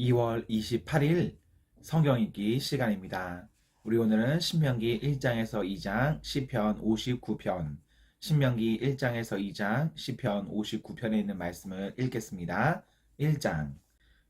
2월 28일 성경 읽기 시간입니다. 우리 오늘은 신명기 1장에서 2장, 시편 59편, 신명기 1장에서 2장, 시편 59편에 있는 말씀을 읽겠습니다. 1장.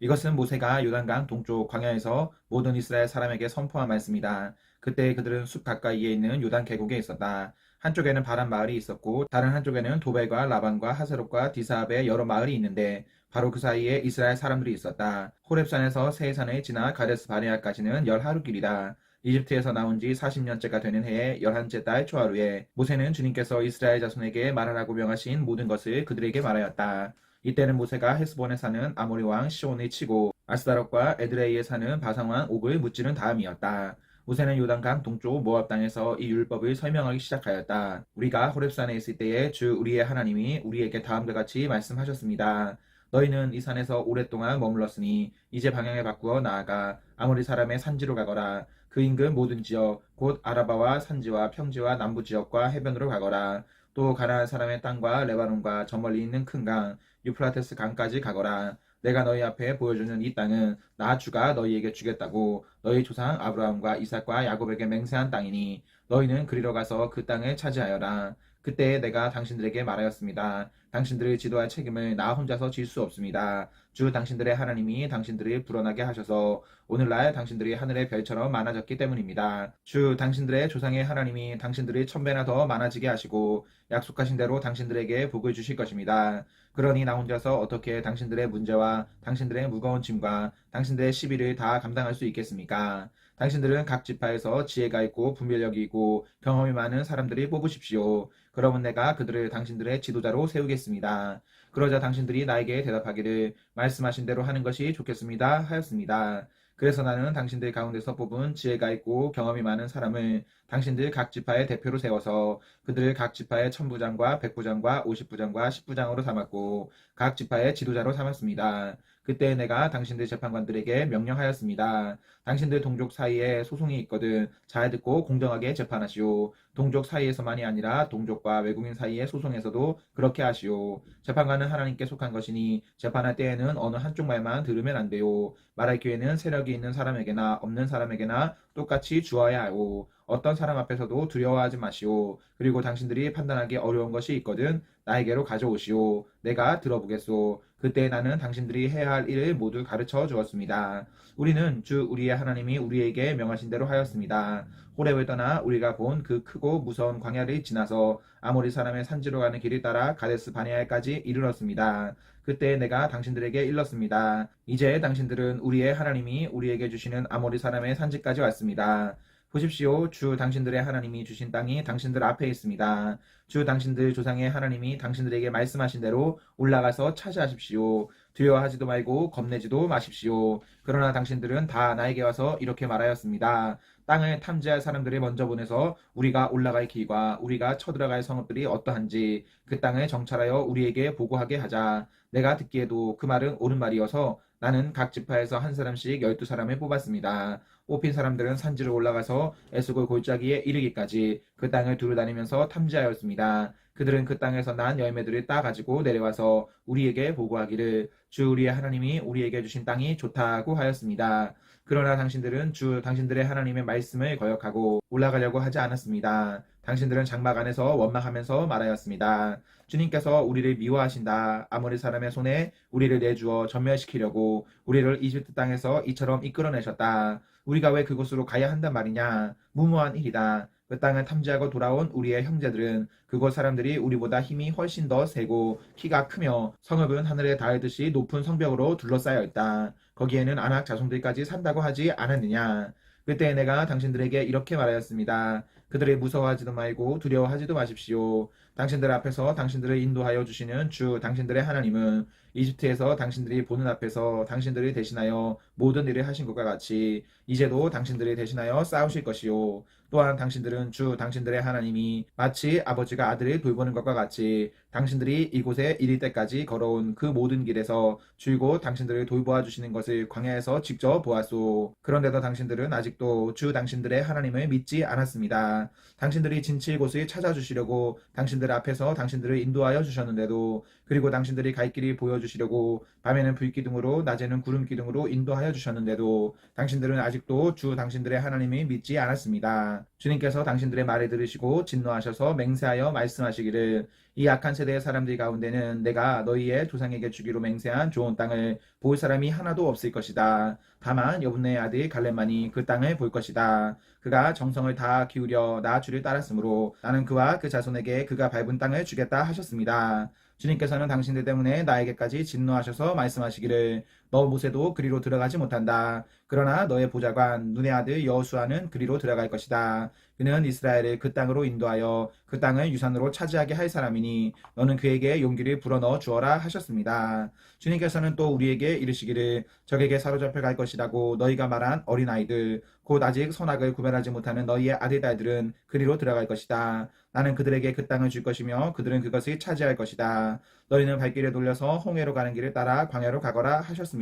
이것은 모세가 요단강 동쪽 광야에서 모든 이스라엘 사람에게 선포한 말씀이다. 그때 그들은 숲 가까이에 있는 요단 계곡에 있었다. 한쪽에는 바란 마을이 있었고 다른 한쪽에는 도벨과 라반과 하세롯과 디사압의 여러 마을이 있는데 바로 그 사이에 이스라엘 사람들이 있었다. 호렙산에서 세산을 지나 가데스 바네아까지는 열 하루 길이다. 이집트에서 나온 지 40년째가 되는 해에 열한째 달 초하루에 모세는 주님께서 이스라엘 자손에게 말하라고 명하신 모든 것을 그들에게 말하였다. 이때는 모세가 헤스본에 사는 아모리 왕 시온을 치고 아스다롯과 에드레이에 사는 바상 왕 옥을 무찌른 다음이었다. 모세는 요단강 동쪽 모압 땅에서 이 율법을 설명하기 시작하였다. 우리가 호렙산에 있을 때에 주 우리의 하나님이 우리에게 다음과 같이 말씀하셨습니다. 너희는 이 산에서 오랫동안 머물렀으니 이제 방향을 바꾸어 나아가 아모리 사람의 산지로 가거라. 그 인근 모든 지역 곧 아라바와 산지와 평지와 남부 지역과 해변으로 가거라. 또 가나안 사람의 땅과 레바논과 저 멀리 있는 큰 강 유프라테스 강까지 가거라. 내가 너희 앞에 보여주는 이 땅은 나 주가 너희에게 주겠다고 너희 조상 아브라함과 이삭과 야곱에게 맹세한 땅이니 너희는 그리로 가서 그 땅을 차지하여라. 그때 내가 당신들에게 말하였습니다. 당신들을 지도할 책임을 나 혼자서 질 수 없습니다. 주 당신들의 하나님이 당신들을 불어나게 하셔서 오늘날 당신들이 하늘의 별처럼 많아졌기 때문입니다. 주 당신들의 조상의 하나님이 당신들을 천배나 더 많아지게 하시고 약속하신 대로 당신들에게 복을 주실 것입니다. 그러니 나 혼자서 어떻게 당신들의 문제와 당신들의 무거운 짐과 당신들의 시비를 다 감당할 수 있겠습니까? 당신들은 각 지파에서 지혜가 있고 분별력이 있고 경험이 많은 사람들이 뽑으십시오. 그러면 내가 그들을 당신들의 지도자로 세우겠습니다. 그러자 당신들이 나에게 대답하기를 말씀하신 대로 하는 것이 좋겠습니다 하였습니다. 그래서 나는 당신들 가운데서 뽑은 지혜가 있고 경험이 많은 사람을 당신들 각 지파의 대표로 세워서 그들을 각 지파의 천부장과 백부장과 오십부장과 십부장으로 삼았고 각 지파의 지도자로 삼았습니다. 그때 내가 당신들 재판관들에게 명령하였습니다. 당신들 동족 사이에 소송이 있거든 잘 듣고 공정하게 재판하시오. 동족 사이에서만이 아니라 동족과 외국인 사이의 소송에서도 그렇게 하시오. 재판관은 하나님께 속한 것이니 재판할 때에는 어느 한쪽 말만 들으면 안 돼요. 말할 기회는 세력이 있는 사람에게나 없는 사람에게나 똑같이 주어야 하고 어떤 사람 앞에서도 두려워하지 마시오. 그리고 당신들이 판단하기 어려운 것이 있거든 나에게로 가져오시오. 내가 들어보겠소. 그때 나는 당신들이 해야 할 일을 모두 가르쳐 주었습니다. 우리는 주 우리의 하나님이 우리에게 명하신 대로 하였습니다. 호렙을 떠나 우리가 본 그 크고 무서운 광야를 지나서 아모리 사람의 산지로 가는 길을 따라 가데스 바네아까지 이르렀습니다. 그때 내가 당신들에게 일렀습니다. 이제 당신들은 우리의 하나님이 우리에게 주시는 아모리 사람의 산지까지 왔습니다. 보십시오. 주 당신들의 하나님이 주신 땅이 당신들 앞에 있습니다. 주 당신들 조상의 하나님이 당신들에게 말씀하신 대로 올라가서 차지하십시오. 두려워하지도 말고 겁내지도 마십시오. 그러나 당신들은 다 나에게 와서 이렇게 말하였습니다. 땅을 탐지할 사람들을 먼저 보내서 우리가 올라갈 길과 우리가 쳐들어갈 성읍들이 어떠한지 그 땅을 정찰하여 우리에게 보고하게 하자. 내가 듣기에도 그 말은 옳은 말이어서 나는 각 지파에서 한 사람씩 열두 사람을 뽑았습니다. 뽑힌 사람들은 산지로 올라가서 에스골 골짜기에 이르기까지 그 땅을 두루 다니면서 탐지하였습니다. 그들은 그 땅에서 난 열매들을 따 가지고 내려와서 우리에게 보고하기를 주 우리의 하나님이 우리에게 주신 땅이 좋다고 하였습니다. 그러나 당신들은 주 당신들의 하나님의 말씀을 거역하고 올라가려고 하지 않았습니다. 당신들은 장막 안에서 원망하면서 말하였습니다. 주님께서 우리를 미워하신다. 아모리 사람의 손에 우리를 내주어 전멸시키려고 우리를 이집트 땅에서 이처럼 이끌어내셨다. 우리가 왜 그곳으로 가야 한단 말이냐? 무모한 일이다. 그 땅을 탐지하고 돌아온 우리의 형제들은 그곳 사람들이 우리보다 힘이 훨씬 더 세고 키가 크며 성읍은 하늘에 닿듯이 높은 성벽으로 둘러싸여 있다. 거기에는 안악 자손들까지 산다고 하지 않았느냐? 그때 내가 당신들에게 이렇게 말하였습니다. 그들을 무서워하지도 말고 두려워하지도 마십시오. 당신들 앞에서 당신들을 인도하여 주시는 주 당신들의 하나님은 이집트에서 당신들이 보는 앞에서 당신들을 대신하여 모든 일을 하신 것과 같이 이제도 당신들을 대신하여 싸우실 것이요. 또한 당신들은 주 당신들의 하나님이 마치 아버지가 아들을 돌보는 것과 같이 당신들이 이곳에 이를 때까지 걸어온 그 모든 길에서 줄곧 당신들을 돌보아 주시는 것을 광야에서 직접 보았소. 그런데도 당신들은 아직도 주 당신들의 하나님을 믿지 않았습니다. 당신들이 진칠 곳을 찾아주시려고 당신들 앞에서 당신들을 인도하여 주셨는데도 그리고 당신들이 갈 길이 보여주시려고 밤에는 불기둥으로 낮에는 구름기둥으로 인도하여 주셨는데도 당신들은 아직도 주 당신들의 하나님이 믿지 않았습니다. 주님께서 당신들의 말을 들으시고 진노하셔서 맹세하여 말씀하시기를 이 악한 세대의 사람들 가운데는 내가 너희의 조상에게 주기로 맹세한 좋은 땅을 볼 사람이 하나도 없을 것이다. 다만 여분의 아들 갈렙만이 그 땅을 볼 것이다. 그가 정성을 다 기울여 나 주를 따랐으므로 나는 그와 그 자손에게 그가 밟은 땅을 주겠다 하셨습니다. 주님께서는 당신들 때문에 나에게까지 진노하셔서 말씀하시기를 너 모세도 그리로 들어가지 못한다. 그러나 너의 보좌관 눈의 아들 여호수아는 그리로 들어갈 것이다. 그는 이스라엘을 그 땅으로 인도하여 그 땅을 유산으로 차지하게 할 사람이니 너는 그에게 용기를 불어넣어 주어라 하셨습니다. 주님께서는 또 우리에게 이르시기를 적에게 사로잡혀 갈 것이라고 너희가 말한 어린아이들 곧 아직 선악을 구별하지 못하는 너희의 아들딸들은 그리로 들어갈 것이다. 나는 그들에게 그 땅을 줄 것이며 그들은 그것을 차지할 것이다. 너희는 발길을 돌려서 홍해로 가는 길을 따라 광야로 가거라 하셨습니다.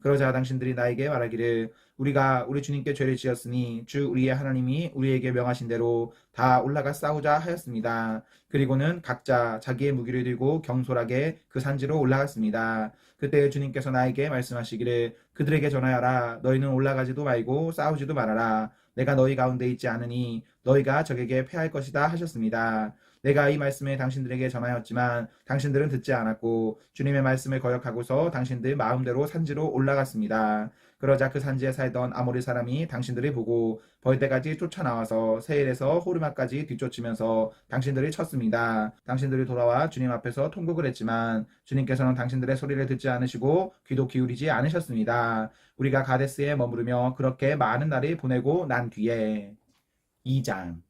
그러자 당신들이 나에게 말하기를 우리가 우리 주님께 죄를 지었으니 주 우리의 하나님이 우리에게 명하신 대로 다 올라가 싸우자 하였습니다. 그리고는 각자 자기의 무기를 들고 경솔하게 그 산지로 올라갔습니다. 그때 주님께서 나에게 말씀하시기를 그들에게 전하여라 너희는 올라가지도 말고 싸우지도 말아라 내가 너희 가운데 있지 않으니 너희가 적에게 패할 것이다 하셨습니다. 내가 이 말씀을 당신들에게 전하였지만 당신들은 듣지 않았고 주님의 말씀을 거역하고서 당신들 마음대로 산지로 올라갔습니다. 그러자 그 산지에 살던 아모리 사람이 당신들을 보고 벌떼까지 쫓아나와서 세일에서 호르마까지 뒤쫓으면서 당신들을 쳤습니다. 당신들이 돌아와 주님 앞에서 통곡을 했지만 주님께서는 당신들의 소리를 듣지 않으시고 귀도 기울이지 않으셨습니다. 우리가 가데스에 머무르며 그렇게 많은 날을 보내고 난 뒤에 2장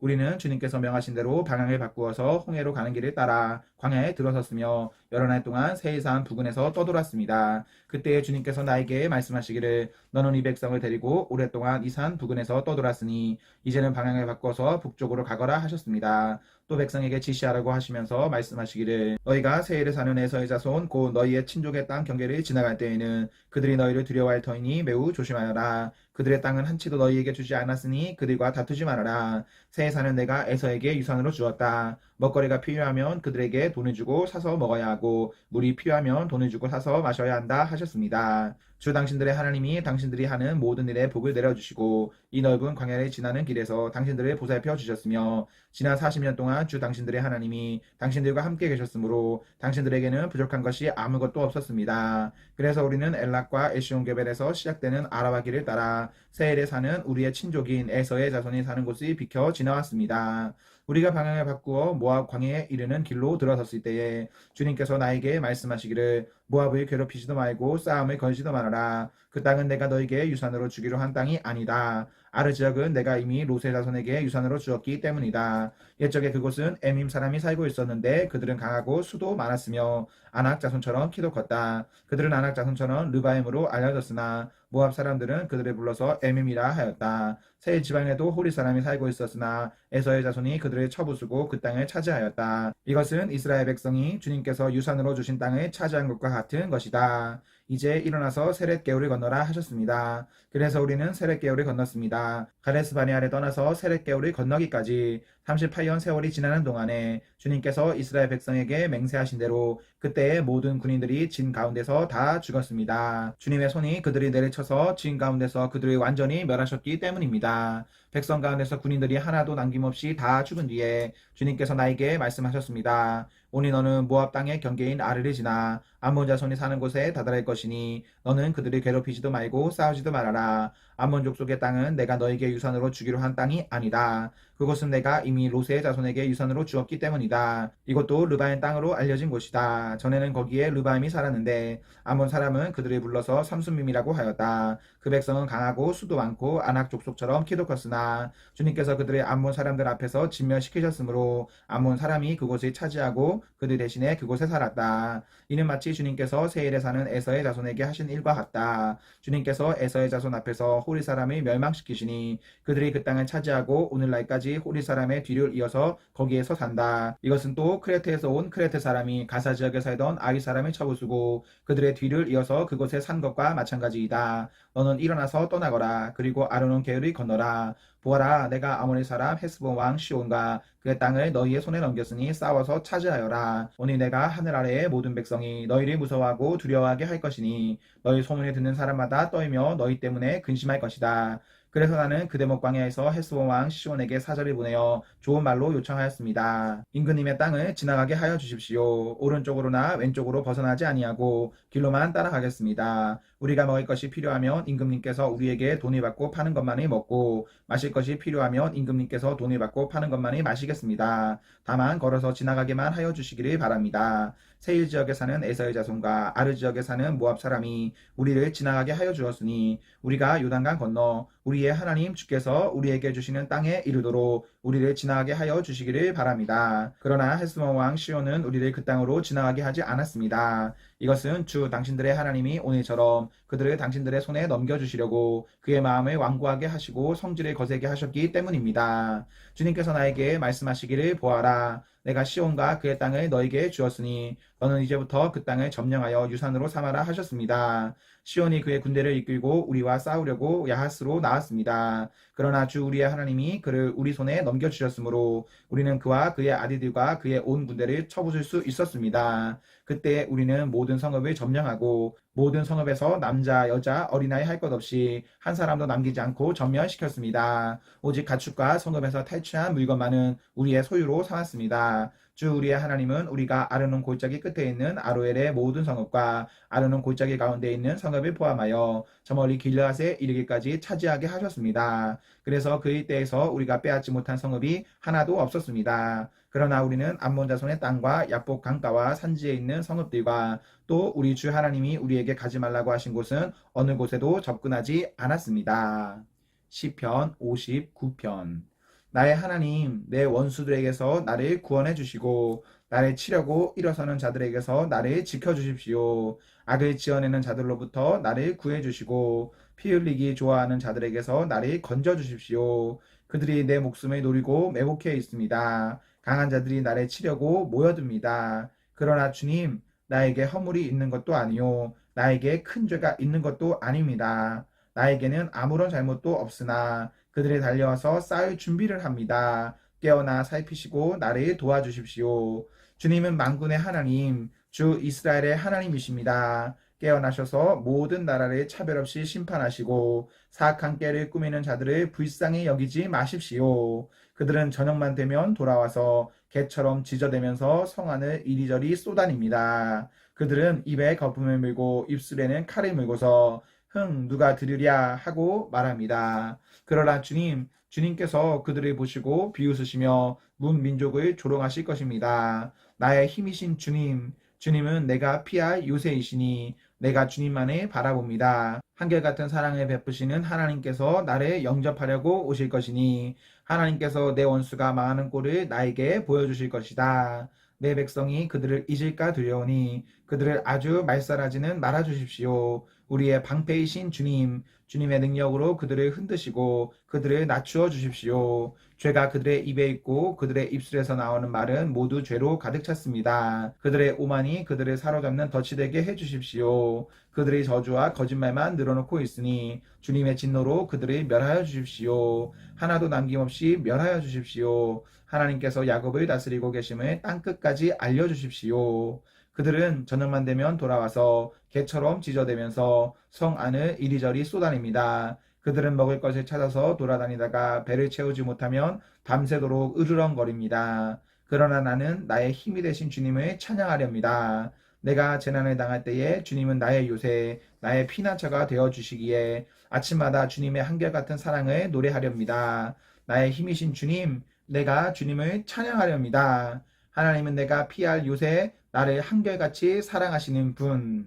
우리는 주님께서 명하신 대로 방향을 바꾸어서 홍해로 가는 길을 따라 광야에 들어섰으며 여러 날 동안 세이산 부근에서 떠돌았습니다. 그때 주님께서 나에게 말씀하시기를 너는 이 백성을 데리고 오랫동안 이 산 부근에서 떠돌았으니 이제는 방향을 바꿔서 북쪽으로 가거라 하셨습니다. 또 백성에게 지시하라고 하시면서 말씀하시기를 너희가 세일에 사는 에서의 자손 곧 너희의 친족의 땅 경계를 지나갈 때에는 그들이 너희를 두려워할 터이니 매우 조심하여라. 그들의 땅은 한 치도 너희에게 주지 않았으니 그들과 다투지 말아라. 세에 사는 내가 에서에게 유산으로 주었다. 먹거리가 필요하면 그들에게 돈을 주고 사서 먹어야 하고 물이 필요하면 돈을 주고 사서 마셔야 한다 하셨습니다. 주 당신들의 하나님이 당신들이 하는 모든 일에 복을 내려주시고 이 넓은 광야를 지나는 길에서 당신들을 보살펴 주셨으며 지난 40년 동안 주 당신들의 하나님이 당신들과 함께 계셨으므로 당신들에게는 부족한 것이 아무것도 없었습니다. 그래서 우리는 엘락과 에시온 게벨에서 시작되는 아라바 길을 따라 세일에 사는 우리의 친족인 에서의 자손이 사는 곳을 비켜 지나왔습니다. 우리가 방향을 바꾸어 모압 광야에 이르는 길로 들어섰을 때에 주님께서 나에게 말씀하시기를 모압을 괴롭히지도 말고 싸움을 걸지도 말아라. 그 땅은 내가 너에게 유산으로 주기로 한 땅이 아니다. 아르 지역은 내가 이미 로세 자손에게 유산으로 주었기 때문이다. 옛적에 그곳은 에밈 사람이 살고 있었는데 그들은 강하고 수도 많았으며 아낙 자손처럼 키도 컸다. 그들은 아낙 자손처럼 르바임으로 알려졌으나 모압 사람들은 그들을 불러서 에밈이라 하였다. 세 지방에도 호리 사람이 살고 있었으나 에서의 자손이 그들을 쳐부수고 그 땅을 차지하였다. 이것은 이스라엘 백성이 주님께서 유산으로 주신 땅을 차지한 것과 같은 것이다. 이제 일어나서 세렛 개울을 건너라 하셨습니다. 그래서 우리는 세렛 개울을 건넜습니다. 가데스 바네아를 떠나서 세렛 개울을 건너기까지 38년 세월이 지나는 동안에 주님께서 이스라엘 백성에게 맹세하신 대로 그때의 모든 군인들이 진 가운데서 다 죽었습니다. 주님의 손이 그들이 내리쳐서 진 가운데서 그들을 완전히 멸하셨기 때문입니다. 백성 가운데서 군인들이 하나도 남김없이 다 죽은 뒤에 주님께서 나에게 말씀하셨습니다. 오니 너는 모압 땅의 경계인 아르를 지나 암몬 자손이 사는 곳에 다다를 것이니 너는 그들을 괴롭히지도 말고 싸우지도 말아라. 암몬 족속의 땅은 내가 너에게 유산으로 주기로 한 땅이 아니다. 그곳은 내가 이미 로세의 자손에게 유산으로 주었기 때문이다. 이것도 르바임 땅으로 알려진 곳이다. 전에는 거기에 르바임이 살았는데 암몬 사람은 그들을 불러서 삼순밈이라고 하였다. 그 백성은 강하고 수도 많고 아낙 족속처럼 키도 컸으나 주님께서 그들의 암몬 사람들 앞에서 진멸시키셨으므로 암몬 사람이 그곳을 차지하고 그들 대신에 그곳에 살았다. 이는 마치 주님께서 세일에 사는 에서의 자손에게 하신 일과 같다. 주님께서 에서의 자손 앞에서 호리 사람을 멸망시키시니 그들이 그 땅을 차지하고 오늘날까지 호리 사람의 뒤를 이어서 거기에서 산다. 이것은 또 크레테에서 온 크레테 사람이 가사 지역에 살던 아이 사람을 쳐부수고 그들의 뒤를 이어서 그곳에 산 것과 마찬가지이다. 너는 일어나서 떠나거라. 그리고 아르논 계를 건너라. 보아라 내가 아모리 사람 헤스본 왕 시온과 그의 땅을 너희의 손에 넘겼으니 싸워서 차지하여라 오늘 내가 하늘 아래의 모든 백성이 너희를 무서워하고 두려워하게 할 것이니 너희 소문을 듣는 사람마다 떨며 너희 때문에 근심할 것이다 그래서 나는 그 대목 광야에서 헤스본 왕 시온에게 사절을 보내어 좋은 말로 요청하였습니다. 임금님의 땅을 지나가게 하여 주십시오. 오른쪽으로나 왼쪽으로 벗어나지 아니하고 길로만 따라가겠습니다. 우리가 먹을 것이 필요하면 임금님께서 우리에게 돈을 받고 파는 것만을 먹고 마실 것이 필요하면 임금님께서 돈을 받고 파는 것만을 마시겠습니다. 다만 걸어서 지나가게만 하여 주시기를 바랍니다. 세일 지역에 사는 에서의 자손과 아르 지역에 사는 모압 사람이 우리를 지나가게 하여 주었으니 우리가 요단강 건너 우리의 하나님 주께서 우리에게 주시는 땅에 이르도록 우리를 지나가게 하여 주시기를 바랍니다. 그러나 헤스몬 왕 시온은 우리를 그 땅으로 지나가게 하지 않았습니다. 이것은 주 당신들의 하나님이 오늘처럼 그들을 당신들의 손에 넘겨주시려고 그의 마음을 완고하게 하시고 성질을 거세게 하셨기 때문입니다. 주님께서 나에게 말씀하시기를 보아라. 내가 시온과 그의 땅을 너에게 주었으니 너는 이제부터 그 땅을 점령하여 유산으로 삼아라 하셨습니다. 시온이 그의 군대를 이끌고 우리와 싸우려고 야하스로 나왔습니다. 그러나 주 우리의 하나님이 그를 우리 손에 넘겨주셨으므로 우리는 그와 그의 아디들과 그의 온 군대를 쳐부술 수 있었습니다. 그때 우리는 모든 성읍을 점령하고 모든 성읍에서 남자, 여자, 어린아이 할 것 없이 한 사람도 남기지 않고 전멸시켰습니다. 오직 가축과 성읍에서 탈취한 물건만은 우리의 소유로 삼았습니다. 주 우리의 하나님은 우리가 아르논 골짜기 끝에 있는 아로엘의 모든 성읍과 아르논 골짜기 가운데 있는 성읍을 포함하여 저 멀리 길르앗에 이르기까지 차지하게 하셨습니다. 그래서 그 일대에서 우리가 빼앗지 못한 성읍이 하나도 없었습니다. 그러나 우리는 암몬 자손의 땅과 야복 강가와 산지에 있는 성읍들과 또 우리 주 하나님이 우리에게 가지 말라고 하신 곳은 어느 곳에도 접근하지 않았습니다. 시편 59편 나의 하나님 내 원수들에게서 나를 구원해 주시고 나를 치려고 일어서는 자들에게서 나를 지켜 주십시오. 악을 지어내는 자들로부터 나를 구해 주시고 피 흘리기 좋아하는 자들에게서 나를 건져 주십시오. 그들이 내 목숨을 노리고 매복해 있습니다. 강한 자들이 나를 치려고 모여듭니다. 그러나 주님, 나에게 허물이 있는 것도 아니요. 나에게 큰 죄가 있는 것도 아닙니다. 나에게는 아무런 잘못도 없으나 그들이 달려와서 싸울 준비를 합니다. 깨어나 살피시고 나를 도와주십시오. 주님은 만군의 하나님, 주 이스라엘의 하나님이십니다. 깨어나셔서 모든 나라를 차별 없이 심판하시고 사악한 깨를 꾸미는 자들을 불쌍히 여기지 마십시오. 그들은 저녁만 되면 돌아와서 개처럼 지저대면서 성안을 이리저리 쏟아닙니다. 그들은 입에 거품을 물고 입술에는 칼을 물고서 흥 누가 들으랴 하고 말합니다. 그러나 주님, 주님께서 그들을 보시고 비웃으시며 문 민족을 조롱하실 것입니다. 나의 힘이신 주님, 주님은 내가 피할 요새이시니 내가 주님만을 바라봅니다. 한결같은 사랑을 베푸시는 하나님께서 나를 영접하려고 오실 것이니 하나님께서 내 원수가 망하는 꼴을 나에게 보여주실 것이다. 내 백성이 그들을 잊을까 두려우니 그들을 아주 말살하지는 말아 주십시오. 우리의 방패이신 주님, 주님의 능력으로 그들을 흔드시고 그들을 낮추어 주십시오. 죄가 그들의 입에 있고 그들의 입술에서 나오는 말은 모두 죄로 가득 찼습니다. 그들의 오만이 그들을 사로잡는 덫이 되게 해 주십시오. 그들의 저주와 거짓말만 늘어놓고 있으니 주님의 진노로 그들을 멸하여 주십시오. 하나도 남김없이 멸하여 주십시오. 하나님께서 야곱을 다스리고 계심을 땅 끝까지 알려 주십시오. 그들은 저녁만 되면 돌아와서 개처럼 지저대면서 성 안을 이리저리 쏟아냅니다. 그들은 먹을 것을 찾아서 돌아다니다가 배를 채우지 못하면 밤새도록 으르렁거립니다. 그러나 나는 나의 힘이 되신 주님을 찬양하렵니다. 내가 재난을 당할 때에 주님은 나의 요새, 나의 피난처가 되어 주시기에 아침마다 주님의 한결같은 사랑을 노래하렵니다. 나의 힘이신 주님, 내가 주님을 찬양하렵니다. 하나님은 내가 피할 요새, 나를 한결같이 사랑하시는 분.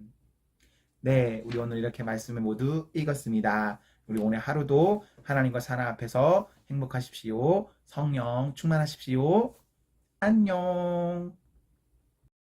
네, 우리 오늘 이렇게 말씀을 모두 읽었습니다. 우리 오늘 하루도 하나님과 사랑 앞에서 행복하십시오. 성령 충만하십시오. 안녕.